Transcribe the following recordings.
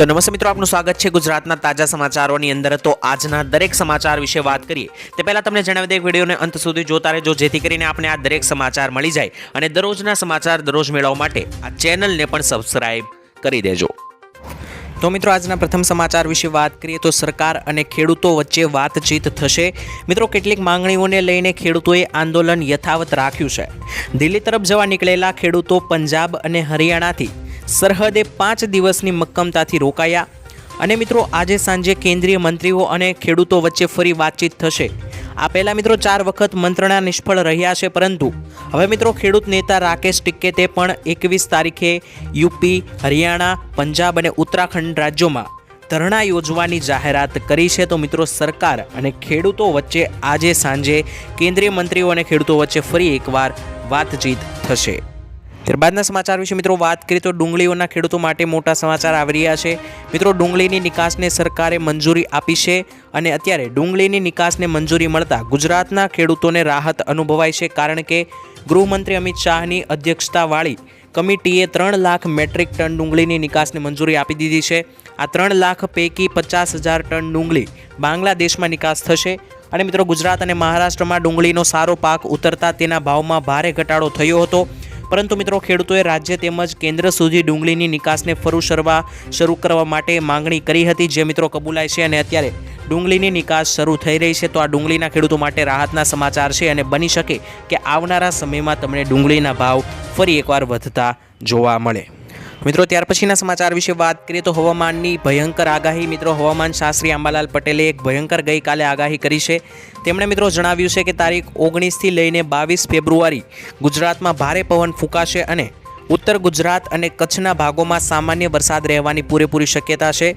તો નમસ્તે મિત્રો, આપનું સ્વાગત છે ગુજરાતના તાજા સમાચારોની અંદર. તો આજના દરેક સમાચાર વિશે વાત કરીએ, તે પહેલાં તમને જણાવી દે વિડીયોને અંત સુધી જોતા રહેજો, જેથી કરીને આપણે આ દરેક સમાચાર મળી જાય અને દરરોજના સમાચાર દરરોજ મેળવવા માટે આ ચેનલને પણ સબસ્ક્રાઈબ કરી દેજો. તો મિત્રો, આજના પ્રથમ સમાચાર વિશે વાત કરીએ તો સરકાર અને ખેડૂતો વચ્ચે વાતચીત થશે. મિત્રો, કેટલીક માંગણીઓને લઈને ખેડૂતોએ આંદોલન યથાવત રાખ્યું છે. દિલ્હી તરફ જવા નીકળેલા ખેડૂતો પંજાબ અને હરિયાણાથી સરહદે પાંચ દિવસની મક્કમતાથી રોકાયા. અને મિત્રો, આજે સાંજે કેન્દ્રીય મંત્રીઓ અને ખેડૂતો વચ્ચે ફરી વાતચીત થશે. આ પહેલાં મિત્રો, ચાર વખત મંત્રણા નિષ્ફળ રહ્યા છે, પરંતુ હવે મિત્રો, ખેડૂત નેતા રાકેશ ટિક્કેતે પણ એકવીસ તારીખે યુપી, હરિયાણા, પંજાબ અને ઉત્તરાખંડ રાજ્યોમાં ધરણા યોજવાની જાહેરાત કરી છે. તો મિત્રો, સરકાર અને ખેડૂતો વચ્ચે આજે સાંજે કેન્દ્રીય મંત્રીઓ અને ખેડૂતો વચ્ચે ફરી એકવાર વાતચીત થશે. ત્યારબાદના સમાચાર વિશે મિત્રો વાત કરીએ તો ડુંગળીઓના ખેડૂતો માટે મોટા સમાચાર આવી રહ્યા છે. મિત્રો, ડુંગળીની નિકાસને સરકારે મંજૂરી આપી છે અને અત્યારે ડુંગળીની નિકાસને મંજૂરી મળતા ગુજરાતના ખેડૂતોને રાહત અનુભવાય છે કારણ કે ગૃહમંત્રી અમિત શાહની અધ્યક્ષતાવાળી કમિટીએ ત્રણ લાખ મેટ્રિક ટન ડુંગળીની નિકાસને મંજૂરી આપી દીધી છે. આ ત્રણ લાખ પૈકી પચાસ હજાર ટન ડુંગળી બાંગ્લાદેશમાં નિકાસ થશે અને મિત્રો ગુજરાત અને મહારાષ્ટ્રમાં ડુંગળીનો સારો પાક ઉતરતા તેના ભાવમાં ભારે ઘટાડો થયો હતો. પરંતુ મિત્રો, ખેડૂતોએ રાજ્ય તેમજ કેન્દ્ર સુધી ડુંગળીની નિકાસને ફરું શરવા શરૂ કરવા માટે માંગણી કરી હતી, જે મિત્રો કબૂલાય છે અને અત્યારે ડુંગળીની નિકાસ શરૂ થઈ રહી છે. તો આ ડુંગળીના ખેડૂતો માટે રાહતના સમાચાર છે અને બની શકે કે આવનારા સમયમાં તમને ડુંગળીના ભાવ ફરી એકવાર વધતા જોવા મળે. મિત્રો, ત્યાર પછીના સમાચાર વિશે વાત કરીએ તો હવામાનની ભયંકર આગાહી. મિત્રો, હવામાન શાસ્ત્રી આંબાલાલ પટેલે એક ભયંકર ગઈકાલે આગાહી કરી છે. તેમણે મિત્રો જણાવ્યું છે કે તારીખ ઓગણીસથી લઈને બાવીસ ફેબ્રુઆરી ગુજરાતમાં ભારે પવન ફૂંકાશે અને ઉત્તર ગુજરાત અને કચ્છના ભાગોમાં સામાન્ય વરસાદ રહેવાની પૂરેપૂરી શક્યતા છે.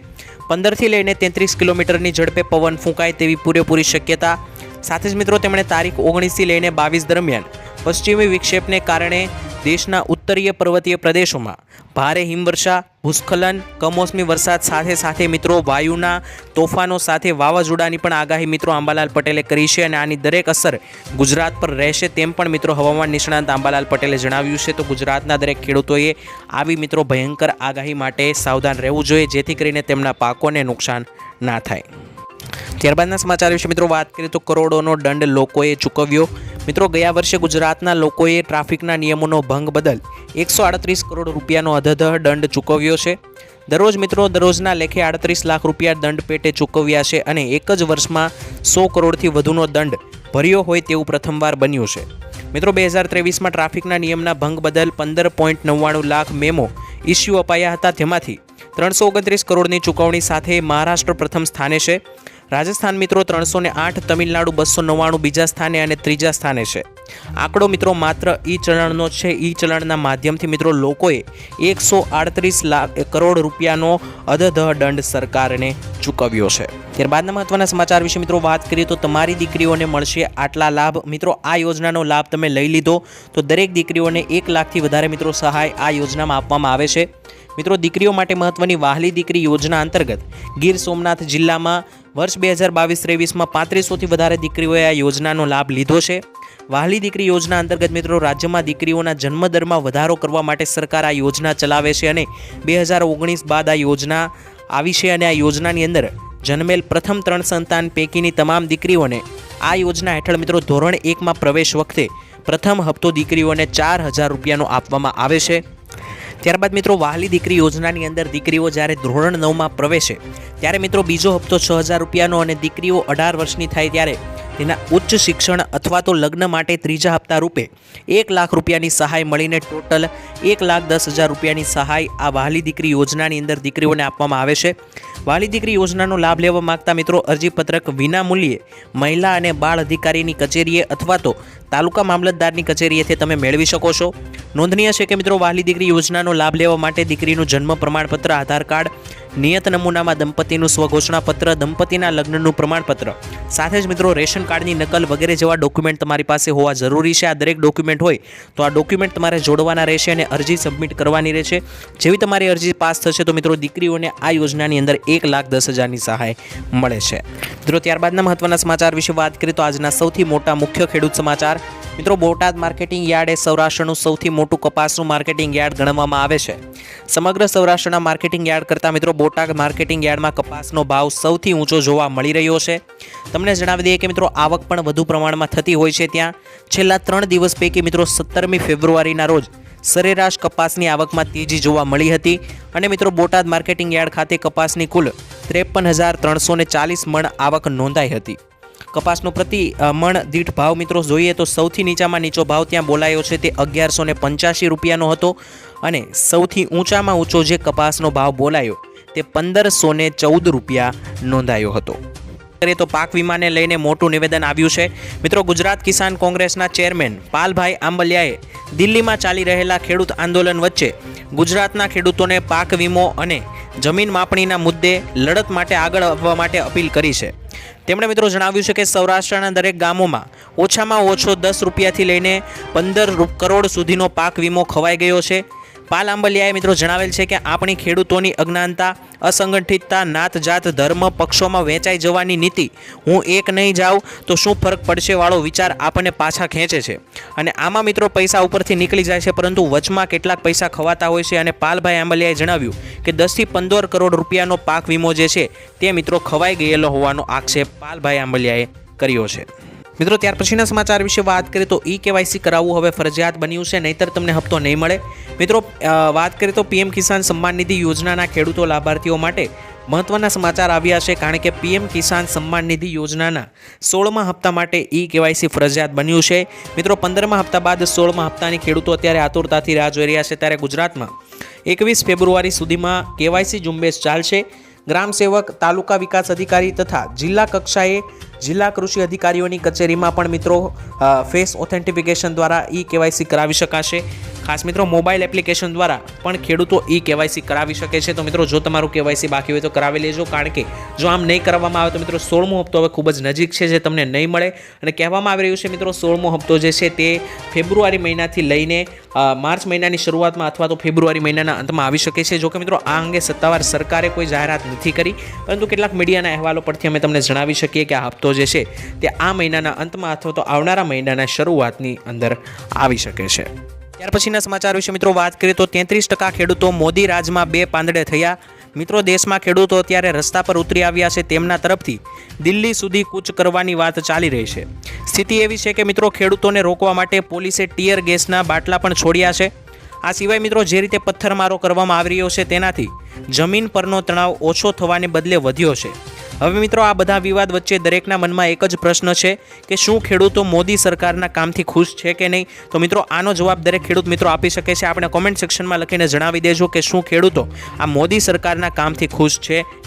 પંદરથી લઈને તેત્રીસ કિલોમીટરની ઝડપે પવન ફૂંકાય તેવી પૂરેપૂરી શક્યતા. સાથે જ મિત્રો, તેમણે તારીખ ઓગણીસથી લઈને બાવીસ દરમિયાન પશ્ચિમી વિક્ષેપને કારણે દેશના ઉત્તરીય પર્વતીય પ્રદેશોમાં ભારે હિમવર્ષા, ભૂસ્ખલન, કમોસમી વરસાદ સાથે સાથે મિત્રો વાયુના તોફાનો સાથે વાવાઝોડાની પણ આગાહી મિત્રો આંબાલાલ પટેલે કરી છે અને આની દરેક અસર ગુજરાત પર રહેશે તેમ પણ મિત્રો હવામાન નિષ્ણાંત આંબાલાલ પટેલે જણાવ્યું છે. તો ગુજરાતના દરેક ખેડૂતોએ આવી મિત્રો ભયંકર આગાહી માટે સાવધાન રહેવું જોઈએ, જેથી કરીને તેમના પાકોને નુકસાન ના થાય. ત્યારબાદના સમાચાર વિશે મિત્રો વાત કરીએ તો કરોડોનો દંડ લોકોએ ચૂકવ્યો. મિત્રો, ગયા વર્ષે ગુજરાતના લોકોએ ટ્રાફિકના નિયમોનો ભંગ બદલ એકસો આડત્રીસ કરોડ રૂપિયાનો અધધ દંડ ચૂકવ્યો છે. દરરોજ મિત્રો, દરરોજના લેખે આડત્રીસ લાખ રૂપિયા દંડ પેટે ચૂકવ્યા છે અને એક જ વર્ષમાં સો કરોડથી વધુનો દંડ ભર્યો હોય તેવું પ્રથમવાર બન્યું છે. મિત્રો, બે હજાર ત્રેવીસમાં ટ્રાફિકના નિયમના ભંગ બદલ પંદર પોઈન્ટ નવ્વાણું લાખ મેમો ઇસ્યુ અપાયા હતા. તેમાંથી ત્રણસો ઓગણત્રીસ કરોડની ચૂકવણી સાથે મહારાષ્ટ્ર પ્રથમ સ્થાને છે. રાજસ્થાન મિત્રો ત્રણસો ને આઠ, તમિલનાડુ બસો નવ્વાણું, બીજા સ્થાને અને ત્રીજા સ્થાને છે. આંકડો મિત્રો માત્ર ઈ ચલણનો છે. ઈ ચલણના માધ્યમથી મિત્રો લોકોએ એકસો આડત્રીસ લાખ કરોડ રૂપિયાનો અધધ દંડ સરકારને ચૂકવ્યો છે. ત્યારબાદના મહત્વના સમાચાર વિશે મિત્રો વાત કરીએ તો તમારી દીકરીઓને મળશે આટલા લાભ. મિત્રો, આ યોજનાનો લાભ તમે લઈ લીધો તો દરેક દીકરીઓને એક લાખથી વધારે મિત્રો સહાય આ યોજનામાં આપવામાં આવે છે. મિત્રો, દીકરીઓ માટે મહત્વની વાહલી દીકરી યોજના અંતર્ગત ગીર સોમનાથ જિલ્લામાં વર્ષ બે હજાર બાવીસ ત્રેવીસમાં પાંત્રીસોથી વધારે દીકરીઓએ આ યોજનાનો લાભ લીધો છે. વહાલી દીકરી યોજના અંતર્ગત મિત્રો રાજ્યમાં દીકરીઓના જન્મદરમાં વધારો કરવા માટે સરકાર આ યોજના ચલાવે છે અને બે હજાર ઓગણીસ બાદ આ યોજના આવી છે અને આ યોજનાની અંદર જન્મેલ પ્રથમ ત્રણ સંતાન પૈકીની તમામ દીકરીઓને આ યોજના હેઠળ મિત્રો ધોરણ એકમાં પ્રવેશ વખતે પ્રથમ હપ્તો દીકરીઓને ચાર હજાર રૂપિયાનો આપવામાં આવે છે. ત્યારબાદ મિત્રો વાહલી દીકરી યોજનાની અંદર દીકરીઓ જ્યારે ધોરણ નવમાં પ્રવેશે, ત્યારે મિત્રો બીજો હપ્તો છ હજાર રૂપિયાનો અને દીકરીઓ અઢાર વર્ષની થાય ત્યારે તેના ઉચ્ચ શિક્ષણ અથવા તો લગ્ન માટે ત્રીજા હપ્તા રૂપે એક લાખ રૂપિયાની સહાય મળીને ટોટલ એક લાખ દસ હજાર રૂપિયાની સહાય આ વહાલી દીકરી યોજનાની અંદર દીકરીઓને આપવામાં આવે છે. વહાલી દીકરી યોજનાનો લાભ લેવા માગતા મિત્રો અરજીપત્રક વિના મૂલ્યે મહિલા અને બાળ અધિકારીની કચેરીએ અથવા તો તાલુકા મામલતદારની કચેરીએથી તમે મેળવી શકો છો. નોંધનીય છે કે મિત્રો વહાલી દીકરી યોજનાનો લાભ લેવા માટે દીકરીનું જન્મ પ્રમાણપત્ર, આધાર કાર્ડ, નિયત નમૂનામાં દંપતીનું સ્વઘોષણાપત્ર, દંપતીના લગ્નનું પ્રમાણપત્ર. સાથે જ મિત્રો, રેશન કાર્ડની નકલ વગેરે જેવા ડોક્યુમેન્ટ તમારી પાસે હોવા જરૂરી છે. આ દરેક ડોક્યુમેન્ટ હોય તો આ ડોક્યુમેન્ટ તમારે જોડવાના રહેશે અને અરજી સબમિટ કરવાની રહેશે. જેવી તમારી અરજી પાસ થશે તો મિત્રો, દીકરીઓને આ યોજનાની અંદર એક લાખ દસ હજારની સહાય મળે છે. મિત્રો, ત્યારબાદના મહત્વના સમાચાર વિશે વાત કરીએ તો આજના સૌથી મોટા મુખ્ય ખેડૂત સમાચાર મિત્રો, બોટાદ માર્કેટિંગ યાર્ડ એ સૌરાષ્ટ્રનું સૌથી મોટું કપાસનું માર્કેટિંગ યાર્ડ ગણવામાં આવે છે. સમગ્ર સૌરાષ્ટ્રના માર્કેટિંગ યાર્ડ કરતાં મિત્રો, બોટાદ માર્કેટિંગ યાર્ડમાં કપાસનો ભાવ સૌથી ઊંચો જોવા મળી રહ્યો છે. તમને જણાવી દઈએ કે મિત્રો, આવક પણ વધુ પ્રમાણમાં થતી હોય છે ત્યાં. છેલ્લા ત્રણ દિવસ પૈકી મિત્રો, સત્તરમી ફેબ્રુઆરીના રોજ સરેરાશ કપાસની આવકમાં તેજી જોવા મળી હતી. અને મિત્રો, બોટાદ માર્કેટિંગ યાર્ડ ખાતે કપાસની કુલ ત્રેપન હજાર ત્રણસો ચાલીસ મણ આવક નોંધાઈ હતી. કપાસનો પ્રતિ મણ દીઠ ભાવ મિત્રો જોઈએ તો સૌથી નીચામાં નીચો ભાવ ત્યાં બોલાયો છે તે અગિયારસો ને પંચ્યાસી રૂપિયાનો હતો અને સૌથી ઊંચામાં ઊંચો જે કપાસનો ભાવ બોલાયો તે પંદરસો ને ચૌદ રૂપિયા નોંધાયો હતો. કરીએ તો પાક વીમાને લઈને મોટું નિવેદન આવ્યું છે. મિત્રો, ગુજરાત કિસાન કોંગ્રેસના ચેરમેન પાલભાઈ આંબલિયાએ દિલ્હીમાં ચાલી રહેલા ખેડૂત આંદોલન વચ્ચે ગુજરાતના ખેડૂતોને પાક વીમો અને જમીન માપણીના મુદ્દે લડત માટે આગળ આવવા માટે અપીલ કરી છે. તેમણે મિત્રો જણાવ્યું છે કે સૌરાષ્ટ્રના દરેક ગામોમાં ઓછામાં ઓછો દસ રૂપિયાથી લઈને પંદર કરોડ સુધીનો પાક વીમો ખવાઈ ગયો છે. પાલ આંબલિયાએ મિત્રો જણાવેલ છે કે આપણી ખેડૂતોની અજ્ઞાનતા, અસંગઠિતતા નાત જાત ધર્મ પક્ષોમાં વહેંચાઈ જવાની નીતિ, હું એક નહીં જાઉં તો શું ફરક પડશે વાળો વિચાર આપણને પાછા ખેંચે છે. અને આમાં મિત્રો પૈસા ઉપરથી નીકળી જાય છે, પરંતુ વચમાં કેટલાક પૈસા ખવાતા હોય છે અને પાલભાઈ આંબલિયાએ જણાવ્યું કે દસથી પંદર કરોડ રૂપિયાનો પાક વીમો જે છે તે મિત્રો ખવાઈ ગયેલો હોવાનો આક્ષેપ પાલભાઈ આંબલિયાએ કર્યો છે. મિત્રો, ત્યાર પછીના સમાચાર વિશે વાત કરીએ તો ઈ કેવાયસી કરાવવું હવે ફરજિયાત બન્યું છે, નહીતર તમને હપ્તો નહીં મળે. મિત્રો વાત કરીએ તો પીએમ કિસાન સન્માન નિધિ યોજનાના ખેડૂતો લાભાર્થીઓ માટે મહત્વના સમાચાર આવ્યા છે, કારણ કે પીએમ કિસાન સન્માન નિધિ યોજનાના સોળમા હપ્તા માટે ઈ કેવાયસી ફરજિયાત બન્યું છે. મિત્રો, પંદરમા હપ્તા બાદ સોળમા હપ્તાની ખેડૂતો અત્યારે આતુરતાથી રાહ જોઈ રહ્યા છે, ત્યારે ગુજરાતમાં એકવીસ ફેબ્રુઆરી સુધીમાં કેવાયસી ઝુંબેશ ચાલશે. ગ્રામ સેવક, તાલુકા વિકાસ અધિકારી તથા જિલ્લા કક્ષાએ જિલ્લા કૃષિ અધિકારીઓની કચેરીમાં પણ મિત્રો ફેસ ઓથેન્ટિફિકેશન દ્વારા ઈ કેવાયસી કરાવી શકાશે. ખાસ મિત્રો, મોબાઈલ એપ્લિકેશન દ્વારા પણ ખેડૂતો ઈ કેવાયસી કરાવી શકે છે. તો મિત્રો, જો તમારું કેવાયસી બાકી હોય તો કરાવી લેજો. કારણ કે જો આમ નહીં કરવામાં આવે તો મિત્રો, સોળમો હપ્તો હવે ખૂબ જ નજીક છે જે તમને નહીં મળે. અને કહેવામાં આવી રહ્યું છે મિત્રો, સોળમો હપ્તો જે છે તે ફેબ્રુઆરી મહિનાથી લઈને માર્ચ મહિનાની શરૂઆતમાં અથવા તો ફેબ્રુઆરી મહિનાના અંતમાં આવી શકે છે. જો કે મિત્રો, આ અંગે સત્તાવાર સરકારે કોઈ જાહેરાત નથી કરી. પરંતુ કેટલાક મીડિયાના અહેવાલો પરથી અમે તમને જણાવી શકીએ કે આ હપ્તો જે છે તે આ મહિનાના અંતમાં અથવા તો આવનારા મહિનાના શરૂઆતની અંદર આવી શકે છે. ત્યાર પછીના સમાચાર વિશે મિત્રો વાત કરીએ તો તેત્રીસ ટકા ખેડૂતો મોદી રાજમાં બે પાંદડે થયા. મિત્રો દેશમાં ખેડૂતો અત્યારે રસ્તા પર ઉતરી આવ્યા છે તેમના તરફથી. દિલ્હી સુધી કૂચ કરવાની વાત ચાલી રહી છે. સ્થિતિ એવી છે કે મિત્રો ખેડૂતોને રોકવા માટે પોલીસે ટીયર ગેસના બાટલા પણ છોડ્યા છે. આ સિવાય મિત્રો જે રીતે પથ્થરમારો કરવામાં આવી રહ્યો છે તેનાથી જમીન પરનો તણાવ ઓછો થવાને બદલે વધ્યો છે. હવે મિત્રો આ બધા વિવાદ વચ્ચે દરેકના મનમાં એક જ પ્રશ્ન છે કે શું ખેડૂતો મોદી સરકારના કામથી ખુશ છે કે નહીં? તો મિત્રો આનો જવાબ દરેક ખેડૂત મિત્રો આપી શકે છે. આપણે કોમેન્ટ સેક્શનમાં લખીને જણાવી દેજો કે શું ખેડૂતો આ મોદી સરકારના કામથી ખુશ છે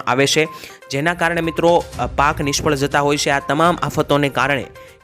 આવે છે. જેના કારણે મિત્રો પાક નિષ્ફળ જતા હોય છે. આ તમામ આફતોને કારણે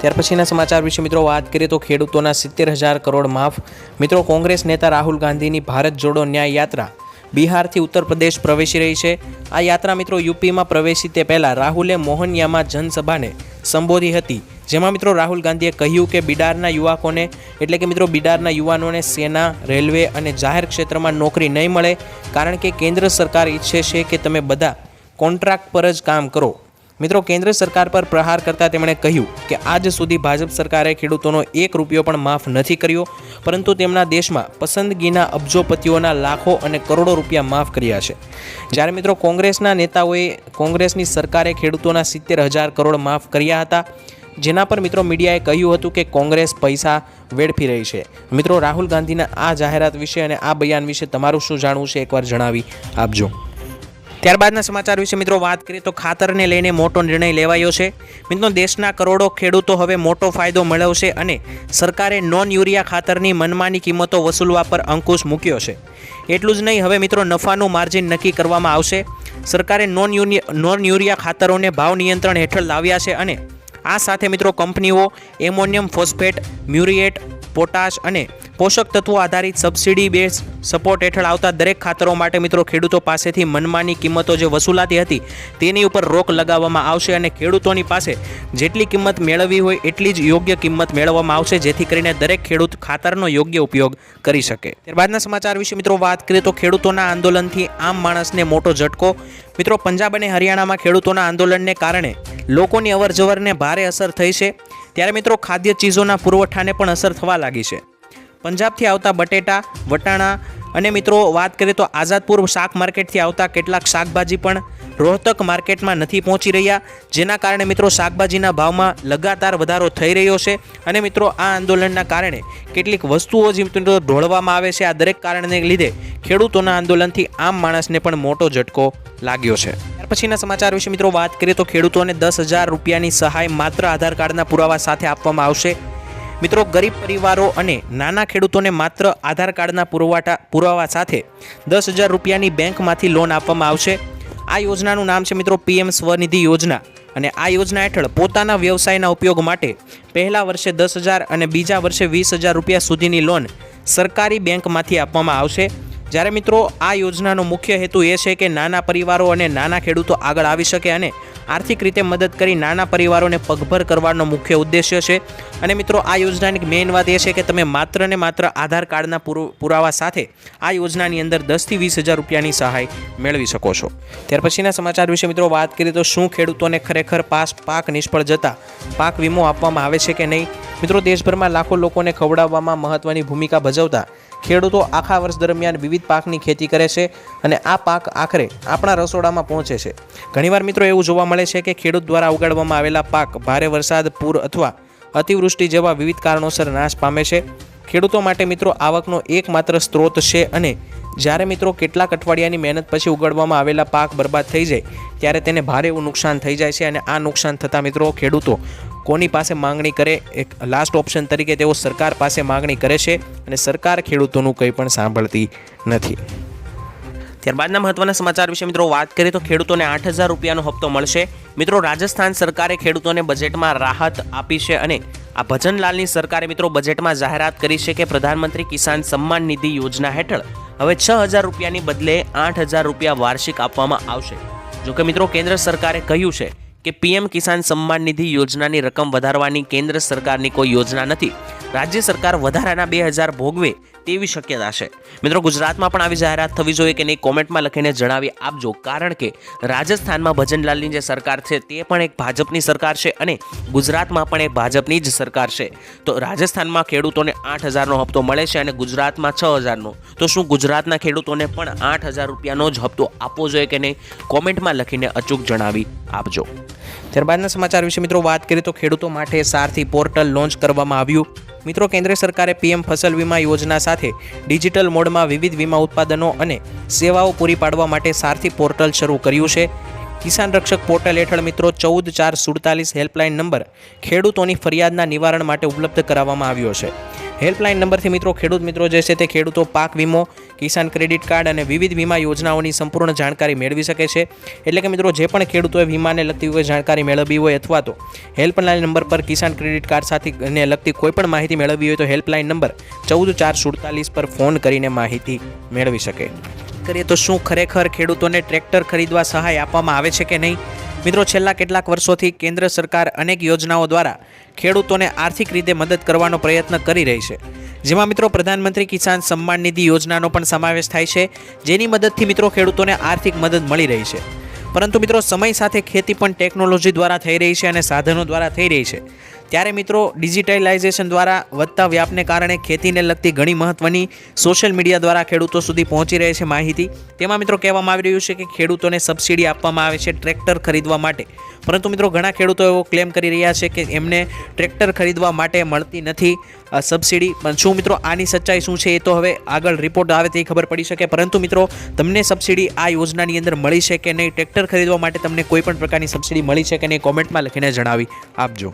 ત્યાર પછીના સમાચાર વિશે મિત્રો વાત કરીએ તો ખેડૂતોના સિત્તેર હજાર કરોડ માફ. મિત્રો, કોંગ્રેસ નેતા રાહુલ ગાંધીની ભારત જોડો ન્યાય યાત્રા. બિહારથી ઉત્તર પ્રદેશ પ્રવેશી રહી છે. આ યાત્રા મિત્રો યુપીમાં પ્રવેશી તે પહેલાં રાહુલે મોહનિયામાં જનસભાને સંબોધી હતી. જેમાં મિત્રો રાહુલ ગાંધીએ કહ્યું કે બિડારના યુવકોને, એટલે કે મિત્રો બિડારના યુવાનોને સેના, રેલવે અને જાહેર ક્ષેત્રમાં નોકરી નહીં મળે. કારણ કે કેન્દ્ર સરકાર ઈચ્છે છે કે તમે બધા કોન્ટ્રાક્ટ પર જ કામ કરો. મિત્રો, કેન્દ્ર સરકાર પર પ્રહાર કરતા તેમણે કહ્યું કે આજ સુધી ભાજપ સરકારે ખેડૂતોનો એક રૂપિયો પણ માફ નથી કર્યો, પરંતુ તેમના દેશમાં પસંદગીના અબજોપતિઓના લાખો અને કરોડો રૂપિયા માફ કર્યા છે. જ્યારે મિત્રો, કોંગ્રેસના નેતાઓએ કોંગ્રેસની સરકારે ખેડૂતોના સિત્તેર હજાર કરોડ માફ કર્યા હતા, જેના પર મિત્રો મીડિયાએ કહ્યું હતું કે કોંગ્રેસ પૈસા વેડફી રહી છે. મિત્રો, રાહુલ ગાંધીના આ જાહેરાત વિશે અને આ બયાન વિશે તમારું શું જાણવું છે, એકવાર જણાવી આપજો. ત્યારબાદના સમાચાર વિશે મિત્રો વાત કરીએ તો ખાતરને લઈને મોટો નિર્ણય લેવાયો છે. મિત્રો, દેશના કરોડો ખેડૂતો હવે મોટો ફાયદો મેળવશે અને સરકારે નોન યુરિયા ખાતરની મનમાની કિંમતો વસૂલવા પર અંકુશ મૂક્યો છે. એટલું જ નહીં, હવે મિત્રો, નફાનું માર્જિન નક્કી કરવામાં આવશે. સરકારે નોન યુનિ- નોન યુરિયા ખાતરોને ભાવ નિયંત્રણ હેઠળ લાવ્યા છે અને આ સાથે મિત્રો કંપનીઓ એમોનિયમ ફોસ્ફેટ મ્યુરિએટ પોટાશ અને પોષક તત્વો આધારિત સબસિડી બેઝ સપોર્ટ હેઠળ આવતા દરેક ખાતરો માટે મિત્રો ખેડૂતો પાસેથી મનમાની કિંમતો જે વસૂલાતી હતી, તેની ઉપર રોક લગાવવામાં આવશે અને ખેડૂતોની પાસે જેટલી કિંમત મેળવવી હોય એટલી જ યોગ્ય કિંમત મેળવવામાં આવશે, જેથી કરીને દરેક ખેડૂત ખાતરનો યોગ્ય ઉપયોગ કરી શકે. ત્યારબાદના સમાચાર વિશે મિત્રો વાત કરીએ તો ખેડૂતોના આંદોલનથી આમ માણસને મોટો ઝટકો. મિત્રો પંજાબ અને હરિયાણામાં ખેડૂતોના આંદોલનને કારણે લોકોની અવરજવરને ભારે અસર થઈ છે. ત્યારે મિત્રો ખાદ્ય ચીજોના પુરવઠાને પણ અસર થવા લાગી છે. પંજાબથી આવતા બટેટા, વટાણા અને મિત્રો વાત કરીએ તો આઝાદપુર શાક માર્કેટથી આવતા કેટલાક શાકભાજી પણ રોહતક માર્કેટમાં નથી પહોંચી રહ્યા, જેના કારણે મિત્રો શાકભાજીના ભાવમાં લગાતાર વધારો થઈ રહ્યો છે અને મિત્રો આ આંદોલનના કારણે કેટલીક વસ્તુઓ જે મિત્રો ઢોળવામાં આવે છે. આ દરેક કારણને લીધે ખેડૂતોના આંદોલનથી આમ માણસને પણ મોટો ઝટકો લાગ્યો છે. ત્યાર પછીના સમાચાર વિશે મિત્રો વાત કરીએ તો ખેડૂતોને દસ હજાર રૂપિયાની સહાય માત્ર આધાર કાર્ડના પુરાવા સાથે આપવામાં આવશે. મિત્રો, ગરીબ પરિવારો અને નાના ખેડૂતોને માત્ર આધાર કાર્ડના પુરવાટા પુરાવા સાથે દસ હજાર રૂપિયાની બેંકમાંથી લોન આપવામાં આવશે. આ યોજનાનું નામ છે મિત્રો, પીએમ સ્વનિધિ યોજના. અને આ યોજના હેઠળ પોતાના વ્યવસાયના ઉપયોગ માટે પહેલા વર્ષે દસ હજાર અને બીજા વર્ષે વીસ હજાર રૂપિયા સુધીની લોન સરકારી બેંકમાંથી આપવામાં આવશે. જ્યારે મિત્રો, આ યોજનાનો મુખ્ય હેતુ એ છે કે નાના પરિવારો અને નાના ખેડૂતો આગળ આવી શકે અને આર્થિક રીતે મદદ કરી નાના પરિવારોને પગભર કરવાનો મુખ્ય ઉદ્દેશ્ય છે. અને મિત્રો, આ યોજનાની મેઇન વાત એ છે કે તમે માત્ર ને માત્ર આધાર કાર્ડના પુરુ- પુરાવા સાથે આ યોજનાની અંદર દસથી વીસ હજાર રૂપિયાની સહાય મેળવી શકો છો. ત્યાર પછીના સમાચાર વિશે મિત્રો વાત કરીએ તો શું ખેડૂતોને ખરેખર પાસ પાક નિષ્ફળ જતા પાક વીમો આપવામાં આવે છે કે નહીં? મિત્રો, દેશભરમાં લાખો લોકોને ખવડાવવામાં મહત્ત્વની ભૂમિકા ભજવતા ખેડૂતો આખા વર્ષ દરમિયાન વિવિધ પાકની ખેતી કરે છે અને આ પાક આખરે આપણા રસોડામાં પહોંચે છે. ઘણીવાર મિત્રો એવું જોવા મળે છે કે ખેડૂત દ્વારા ઉગાડવામાં આવેલા પાક ભારે વરસાદ, પૂર અથવા અતિવૃષ્ટિ જેવા વિવિધ કારણોસર નાશ પામે છે. ખેડૂતો માટે મિત્રો આવકનો એકમાત્ર સ્ત્રોત છે અને જ્યારે મિત્રો કેટલાક અઠવાડિયાની મહેનત પછી ઉગાડવામાં આવેલા પાક બરબાદ થઈ જાય, ત્યારે તેને ભારે એવું નુકસાન થઈ જાય છે અને આ નુકસાન થતાં મિત્રો ખેડૂતો કોની પાસે માંગણી કરે, એક લાસ્ટ ઓપ્શન તરીકે તેઓ સરકાર પાસે માંગણી કરે છે અને સરકાર ખેડૂતોનું કંઈ પણ સાંભળતી નથી. ત્યારબાદના મહત્વના સમાચાર વિશે મિત્રો વાત કરીએ તો ખેડૂતોને આઠ હજાર રૂપિયાનો હપ્તો મળશે. મિત્રો રાજસ્થાન સરકારે ખેડૂતોને બજેટમાં રાહત આપી છે અને આ ભજનલાલની સરકારે મિત્રો બજેટમાં જાહેરાત કરી છે કે પ્રધાનમંત્રી કિસાન સન્માન નિધિ યોજના હેઠળ હવે છ હજાર રૂપિયાની બદલે આઠ હજાર રૂપિયા વાર્ષિક આપવામાં આવશે. જોકે મિત્રો કેન્દ્ર સરકારે કહ્યું છે કે પીએમ કિસાન સન્માન નિધિ યોજનાની રકમ વધારવાની કેન્દ્ર સરકારની કોઈ યોજના નથી. રાજ્ય સરકાર વધારાના બે હજાર ભોગવે તેવી શક્યતા છે. મિત્રો, ગુજરાતમાં પણ આવી જાહેરાત થવી જોઈએ કે નહીં કોમેન્ટમાં લખીને જણાવી આપજો. કારણ કે રાજસ્થાનમાં ભજનલાલની જે સરકાર છે તે પણ એક ભાજપની સરકાર છે અને ગુજરાતમાં પણ એક ભાજપની જ સરકાર છે. તો રાજસ્થાનમાં ખેડૂતોને આઠ હજારનો હપ્તો મળે છે અને ગુજરાતમાં છ હજારનો. તો શું ગુજરાતના ખેડૂતોને પણ આઠ હજાર રૂપિયાનો જ હપ્તો આપવો જોઈએ કે નહીં? કોમેન્ટમાં લખીને અચૂક જણાવી આપજો. ત્યારબાદના સમાચાર વિશે મિત્રો વાત કરીએ તો ખેડૂતો માટે સારથી પોર્ટલ લોન્ચ કરવામાં આવ્યું. મિત્રો, કેન્દ્ર સરકારે પીએમ ફસલ વીમા યોજના સાથે ડિજિટલ મોડમાં વિવિધ વીમા ઉત્પાદનો અને સેવાઓ પૂરી પાડવા માટે સારથી પોર્ટલ શરૂ કર્યું છે. કિસાન રક્ષક પોર્ટલ હેઠળ મિત્રો ચૌદ ચાર સુડતાલીસ હેલ્પલાઇન નંબર ખેડૂતોની ફરિયાદના નિવારણ માટે ઉપલબ્ધ કરાવવામાં આવ્યો છે. હેલ્પલાઇન નંબરથી મિત્રો ખેડૂત મિત્રો જે છે તે ખેડૂતો પાક વીમો કિસાન ક્રેડિટ કાર્ડ અને વિવિધ વીમા યોજનાઓની સંપૂર્ણ જાણકારી મેળવી શકે છે. એટલે કે મિત્રો, જે પણ ખેડૂતોએ વીમાને લગતી કોઈ જાણકારી મેળવવી હોય અથવા તો હેલ્પલાઇન નંબર પર કિસાન ક્રેડિટ કાર્ડ સાથે ને લગતી કોઈ પણ માહિતી મેળવવી હોય તો હેલ્પલાઇન નંબર ચૌદ ચાર સુડતાલીસ પર ફોન કરીને માહિતી મેળવી શકે. કરીએ તો શું ખરેખર ખેડૂતોને ટ્રેક્ટર ખરીદવા સહાય આપવામાં આવે છે કે નહીં? મિત્રો, છેલ્લા કેટલાક વર્ષોથી કેન્દ્ર સરકાર અનેક યોજનાઓ દ્વારા ખેડૂતોને આર્થિક રીતે મદદ કરવાનો પ્રયત્ન કરી રહી છે. જેમાં મિત્રો, પ્રધાનમંત્રી કિસાન સન્માન નિધિ યોજનાનો પણ સમાવેશ થાય છે, જેની મદદથી મિત્રો ખેડૂતોને આર્થિક મદદ મળી રહી છે. પરંતુ મિત્રો, સમય સાથે ખેતી પણ ટેકનોલોજી દ્વારા થઈ રહી છે અને સાધનો દ્વારા થઈ રહી છે. ત્યારે મિત્રો ડિજિટલાઇઝેશન દ્વારા વધતા વ્યાપને કારણે ખેતીને લગતી ઘણી મહત્ત્વની સોશિયલ મીડિયા દ્વારા ખેડૂતો સુધી પહોંચી રહે છે માહિતી. તેમાં મિત્રો કહેવામાં આવી રહ્યું છે કે ખેડૂતોને સબસિડી આપવામાં આવે છે ટ્રેક્ટર ખરીદવા માટે. પરંતુ મિત્રો ઘણા ખેડૂતો એવો ક્લેમ કરી રહ્યા છે કે એમને ટ્રેક્ટર ખરીદવા માટે મળતી નથી સબસિડી. પણ શું મિત્રો આની સચ્ચાઈ શું છે એ તો હવે આગળ રિપોર્ટ આવે તે ખબર પડી શકે. પરંતુ મિત્રો તમને સબસિડી આ યોજનાની અંદર મળી છે કે નહીં? ટ્રેક્ટર ખરીદવા માટે તમને કોઈ પણ પ્રકારની સબસિડી મળી છે કે નહીં? કોમેન્ટમાં લખીને જણાવી આપજો.